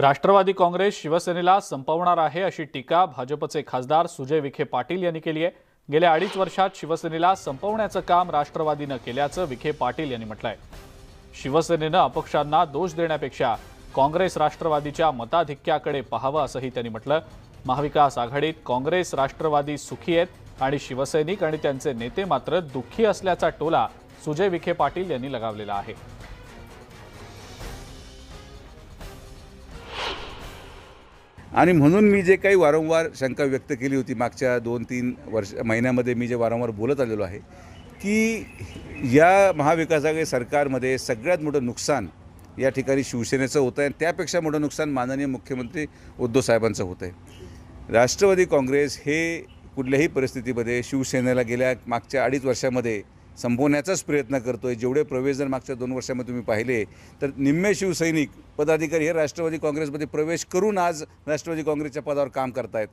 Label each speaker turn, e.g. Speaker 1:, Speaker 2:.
Speaker 1: राष्ट्रवादी काँग्रेस शिवसेनेला संपवणार आहे अशी टीका भाजपचे खासदार सुजय विखे पाटील यांनी केली आहे. गेल्या अडीच वर्षात शिवसेनेला संपवण्याचं काम राष्ट्रवादीनं केल्याचं विखे पाटील यांनी म्हटलंय. शिवसेनेनं अपक्षांना दोष देण्यापेक्षा काँग्रेस राष्ट्रवादीच्या मताधिक्याकडे पाहावं असंही त्यांनी म्हटलं. महाविकास आघाडीत काँग्रेस राष्ट्रवादी सुखी आहेत आणि शिवसैनिक आणि त्यांचे नेते मात्र दुःखी असल्याचा टोला सुजय विखे पाटील यांनी लगावलेला आहे.
Speaker 2: आणि म्हणून मी जे काही वारंवार शंका व्यक्त केली होती मागच्या दोन तीन वर्ष महिन्यामध्ये मी जे वारंवार बोलत आलेलो आहे की या महाविकास आघाडी सरकारमध्ये सगळ्यात मोठं नुकसान या ठिकाणी शिवसेनेचं होतं आहे आणि त्यापेक्षा मोठं नुकसान माननीय मुख्यमंत्री उद्धव साहेबांचं होतं आहे राष्ट्रवादी काँग्रेस हे कुठल्याही परिस्थितीमध्ये शिवसेनेला गेल्या मागच्या अडीच वर्षामध्ये संपवण्याचाच प्रयत्न करतो आहे जेवढे प्रवेश जर मागच्या दोन वर्षामध्ये तुम्ही पाहिले तर निम्मे शिवसैनिक पदाधिकारी हे राष्ट्रवादी काँग्रेसमध्ये प्रवेश करून आज राष्ट्रवादी काँग्रेसच्या पदावर काम करतायत.